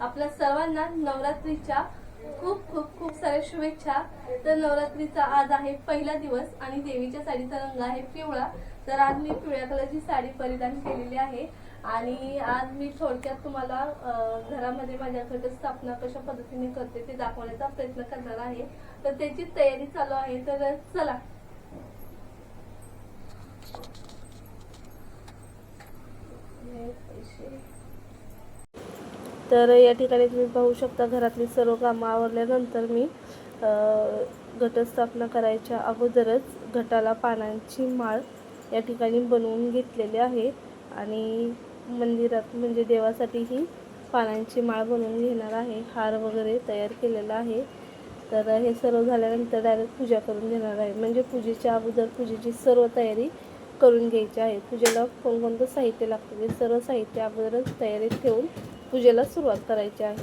आपल्या सर्वांना नवरात्रीच्या खूप खूप खूप साऱ्या शुभेच्छा. तर नवरात्रीचा आज आहे पहिला दिवस आणि देवीच्या साडीचा रंग आहे पिवळा. तर आज मी पिवळ्या कलरची साडी परिधान केलेली आहे. आणि आज मी थोडक्यात तुम्हाला घरामध्ये माझ्या घटस्थापना कशा पद्धतीने करते ते दाखवण्याचा प्रयत्न करणार आहे. तर त्याची तयारी चालू आहे. तर चला. पैसे. तर या ठिकाणी तुम्ही पाहू शकता घरातली सर्व कामं आवरल्यानंतर मी घटस्थापना करायच्या अगोदरच घटाला पानांची माळ या ठिकाणी बनवून घेतलेली आहे आणि मंदिरात म्हणजे देवासाठीही पानांची माळ बनवून घेणार आहे हार वगैरे तयार केलेला आहे. तर हे सर्व झाल्यानंतर डायरेक्ट पूजा करून घेणार आहे. म्हणजे पूजेच्या अगोदर पूजेची सर्व तयारी करून घ्यायची आहे. पूजेला कोणकोणतं साहित्य लागतं ते सर्व साहित्य अगोदरच तयारीत ठेवून पूजेला सुरुवात करायची आहे.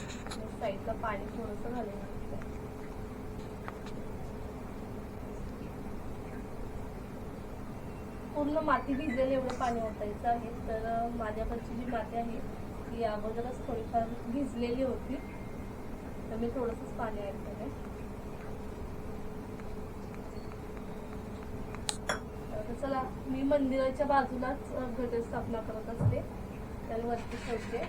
साईडला पाणी थोडंसं घालून पूर्ण माती भिजेल एवढं पाणी ओतायचं आहे. तर माझ्याकडची जी माती आहे ती अगोदरच थोडीफार भिजलेली होती. तर मी थोडंसंच पाणी ऐकते तर चला मी मंदिराच्या बाजूलाच घटस्थापना करत असते. त्याला वरती ठेवते.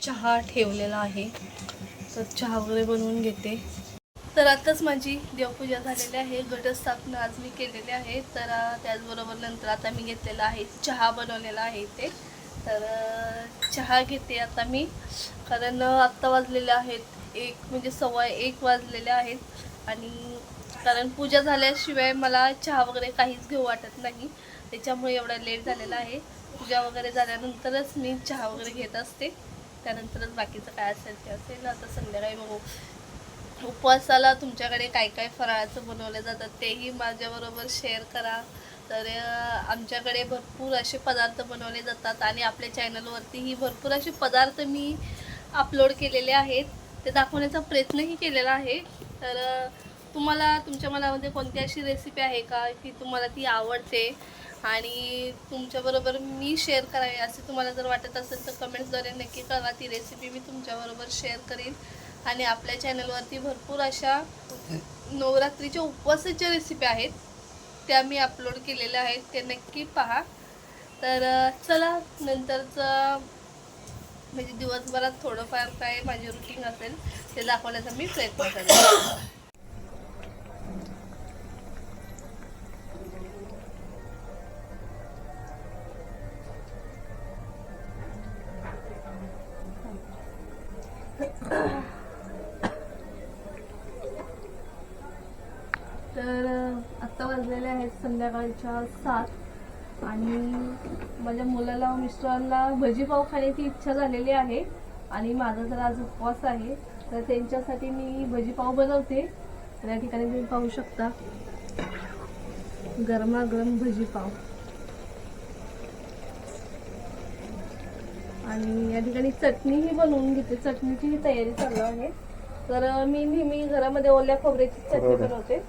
चहा ठेवलेला आहे. तर चहा वगैरे बनवून घेते. तर आताच माझी देवपूजा झालेली आहे. घटस्थापना आज मी केलेली आहे. तर त्याचबरोबर नंतर आता मी घेतलेला आहे. चहा बनवलेला आहे इथे. तर चहा घेते आता मी. कारण आत्ता वाजलेले आहेत. एक म्हणजे सव्वा एक वाजलेले आहेत. आणि कारण पूजा झाल्याशिवाय मला चहा वगैरे काहीच घेऊ वाटत नाही. त्याच्यामुळे एवढा लेट झालेला आहे. पूजा वगैरे झाल्यानंतरच मी चहा वगैरे घेत असते. त्यानंतरच बाकीचं काय असेल ते असेल आता संध्याकाळी बघू. उपवासाला तुमच्याकडे काय काय फराळाचं बनवलं जातात तेही माझ्याबरोबर शेअर करा. तर आमच्याकडे भरपूर असे पदार्थ बनवले जातात आणि आपल्या चॅनलवरतीही भरपूर असे पदार्थ मी अपलोड केलेले आहेत. ते दाखवण्याचा प्रयत्नही केलेला आहे. तर तुम्हाला तुमच्या मनामध्ये कोणती अशी रेसिपी आहे का की तुम्हाला ती आवडते? आणि तुमच्याबरोबर मी शेअर करावी असे तुम्हाला जर वाटत असेल तर कमेंट्सद्वारे नक्की कळवा ती रेसिपी मी तुमच्याबरोबर शेअर करीन. आणि आपल्या चॅनलवरती भरपूर अशा नवरात्रीच्या उपवासाच्या रेसिपी आहेत. त्या मी अपलोड केलेल्या आहेत. ते नक्की पहा. तर चला नंतरचं म्हणजे दिवसभरात थोडंफार काय माझी रुटीन असेल ते दाखवण्याचा मी प्रयत्न करेन. संध्याकाळच्या सात. आणि माझ्या मुलाला मिस्टरांना भजीपाव खाण्याची इच्छा झालेली आहे. आणि माझा तर आज उपवास आहे तर त्यांच्यासाठी मी भजीपाव बनवते. तर या ठिकाणी तुम्ही पाहू शकता. गरमागरम भजीपाव आणि या ठिकाणी चटणीही बनवून घेते. चटणीचीही तयारी चालू आहे. तर मी नेहमी घरामध्ये ओल्या खोबऱ्याची चटणी बनवते.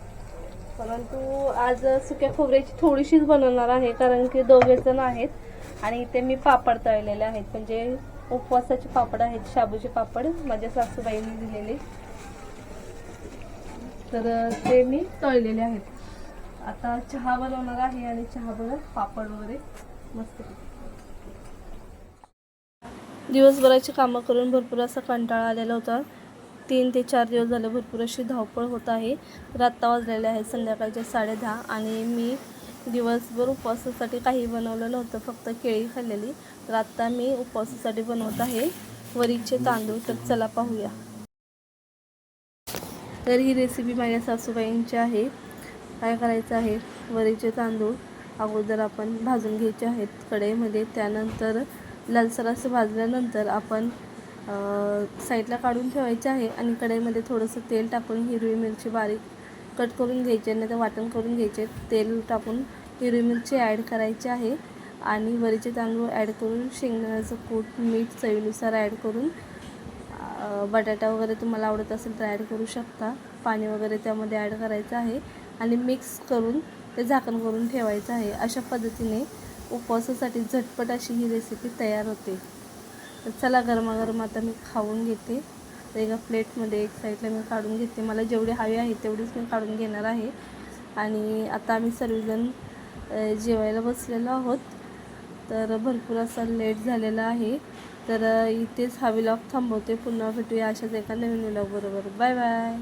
परंतु आज सुक्या खोबऱ्याची थोडीशीच बनवणार आहे कारण की दोघे जण आहेत आणि इथे मी पापड तळलेले आहेत. म्हणजे उपवासाचे पापड आहेत शाबूचे पापड माझ्या सासूबाईंनी दिलेले. तर ते मी तळलेले आहेत. आता चहा बनवणार आहे आणि चहा बनवत पापड वगैरे मस्त दिवसभराची कामं करून भरपूर असा कंटाळा आलेला होता. तीन ते चार दिवस झाले भरपूर अशी धावपळ होत आहे. तर आत्ता वाजलेले आहे संध्याकाळचे साडेदहा आणि मी दिवसभर उपवासासाठी काही बनवलं नव्हतं फक्त केळी खाल्लेली. तर आत्ता मी उपवासासाठी बनवत आहे वरीचे तांदूळ. तर चला पाहूया. तर ही रेसिपी माझ्या सासूबाईंची आहे. काय करायचं आहे? वरीचे तांदूळ अगोदर आपण भाजून घ्यायचे आहेत कढईमध्ये. त्यानंतर लालसर असं भाजल्यानंतर आपण साईडला काढून ठेवायचे आहे आणि कढईमध्ये थोडंसं तेल टाकून हिरवी मिरची बारीक कट करून घ्यायची नाही तर वाटण करून घ्यायचे तेल टाकून हिरवी मिरची ॲड करायची आहे आणि वरीचे तांदूळ ॲड करून शेंगदाण्याचं कूट मीठ चवीनुसार ॲड करून बटाटा वगैरे तुम्हाला आवडत असेल तर ॲड करू शकता. पाणी वगैरे त्यामध्ये ॲड करायचं आहे आणि मिक्स करून ते झाकण करून ठेवायचं आहे. अशा पद्धतीने उपवासासाठी झटपट अशी ही रेसिपी तयार होते. तर चला गरमागरम आता मी खाऊन घेते. तर एका प्लेटमध्ये एक साईडला मी काढून घेते. मला जेवढे हवे आहे तेवढीच मी काढून घेणार आहे. आणि आता आम्ही सर्वजण जेवायला बसलेलो आहोत. तर भरपूर असा लेट झालेला आहे. तर इथेच हा विलॉग थांबवते. पुन्हा भेटूया अशाच एका नवीन विलॉग बरोबर बाय बाय.